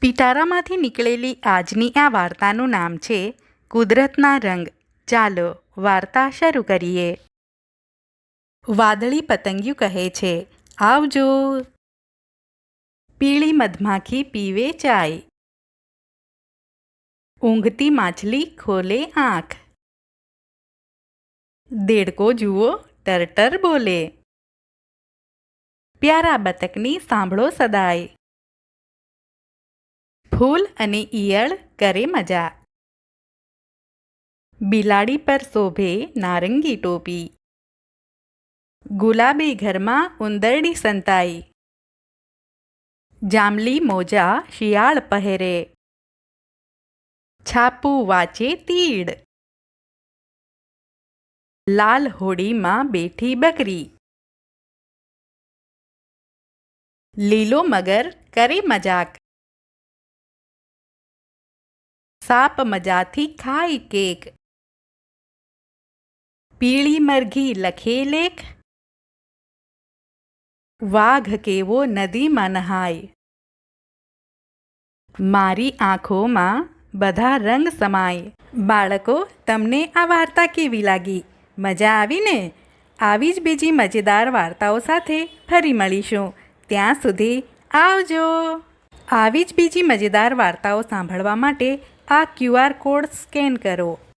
પિટારામાંથી નીકળેલી આજની આ વાર્તાનું નામ છે, કુદરતના રંગ ચાલો વાર્તા શરૂ કરીએ. વાદળી પતંગિયું કહે છે, આવજો. પીળી મધમાખી પીવે ચાય. ઊંઘતી માછલી ખોલે આંખ. દેડકો જુઓ, ટરટર બોલે. પ્યારા બતકની સાંભળો સદાય. ફૂલ અને ઈયળ કરે મજા. બિલાડી પર શોભે નારંગી ટોપી. ગુલાબી ઘરમાં ઉંદરડી સંતાઈ. જાંબલી મોજા શિયાળ પહેરે. છાપું વાંચે તીડ. લાલ હોડીમાં બેઠી બકરી. લીલો મગર કરે મજાક. સાપ મજાથી ખાય કેક. પીળી મરઘી લખે લેખ. વાઘ કેવો નદીમાં નહાય. મારી આંખોમાં બધા રંગ સમાય. બાળકો, તમને આ વાર્તા કેવી લાગી? મજા આવીને? આવી જ બીજી મજેદાર વાર્તાઓ સાથે ફરી મળીશું. ત્યાં સુધી આવજો. આવી જ બીજી મજેદાર વાર્તાઓ સાંભળવા માટે આ ક્યુઆર કોડ સ્કેન કરો.